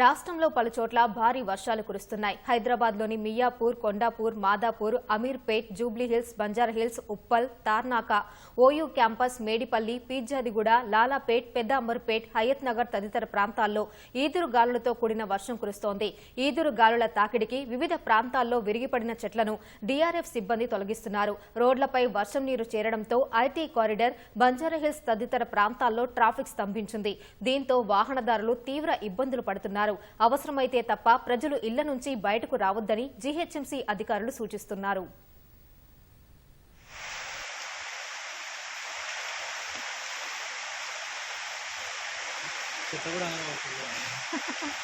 రాష్ట్రంలో పలుచోట్ల భారీ వర్షాలు కురుస్తున్నాయి. హైదరాబాద్లోని మియాపూర్ కొండాపూర్ మాదాపూర్ అమీర్పేట్ జూబ్లీహిల్స్ బంజారాహిల్స్ ఉప్పల్ తార్నాక ఓయూ క్యాంపస్ మేడిపల్లి పీర్జాదిగూడ లాలాపేట్ పెద్ద అమర్పేట్ హయత్ నగర్ తదితర ప్రాంతాల్లో ఈదురు గాలులతో కూడిన వర్షం కురుస్తోంది. ఈదురు గాలుల తాకిడికి వివిధ ప్రాంతాల్లో విరిగిపడిన చెట్లను డీఆర్ఎఫ్ సిబ్బంది తొలగిస్తున్నారు. రోడ్లపై వర్షం నీరు చేరడంతో ఐటీ కారిడార్ బంజారాహిల్స్ తదితర ప్రాంతాల్లో ట్రాఫిక్ స్తంభించింది. దీంతో వాహనదారులు తీవ్ర ఇబ్బందులు పడుతున్నారు. అవసరమైతే తప్ప ప్రజలు ఇళ్ళ నుంచి బయటకు రావద్దని జీహెచ్ఎంసీ అధికారులు సూచిస్తున్నారు.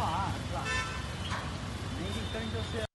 啊，是吧？你一根就是。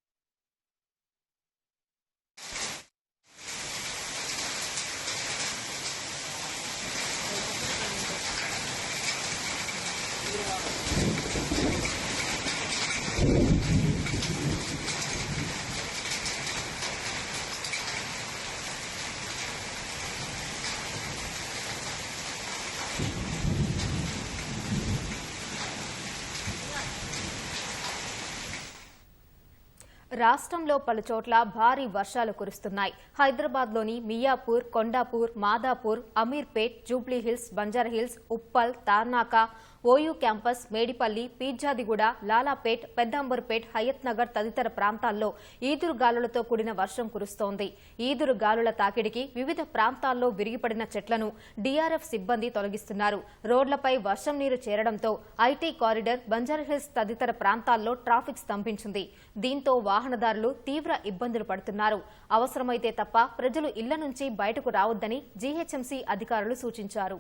రాష్ట్రంలో పలుచోట్ల భారీ వర్షాలు కురుస్తున్నాయి. హైదరాబాద్లోని మియాపూర్ కొండాపూర్ మాదాపూర్ అమీర్పేట్ జూబ్లీహిల్స్ బంజారాహిల్స్ ఉప్పల్ తార్నాక ఓయూ క్యాంపస్ మేడిపల్లి పీర్జాదిగూడ లాలాపేట్ పెద్దాంబర్పేట్ హయత్ నగర్ తదితర ప్రాంతాల్లో ఈదురు గాలులతో కూడిన వర్షం కురుస్తోంది. ఈదురు గాలుల తాకిడికి వివిధ ప్రాంతాల్లో విరిగిపడిన చెట్లను డీఆర్ఎఫ్ సిబ్బంది తొలగిస్తున్నారు. రోడ్లపై వర్షం నీరు చేరడంతో ఐటీ కారిడర్ బంజారాహిల్స్ తదితర ప్రాంతాల్లో ట్రాఫిక్ స్తంభించింది. దీంతో వాహనదారులు తీవ్ర ఇబ్బందులు పడుతున్నారు. అవసరమైతే తప్ప ప్రజలు ఇళ్ళ నుంచి బయటకు రావద్దని జీహెచ్ఎంసీ అధికారులు సూచించారు.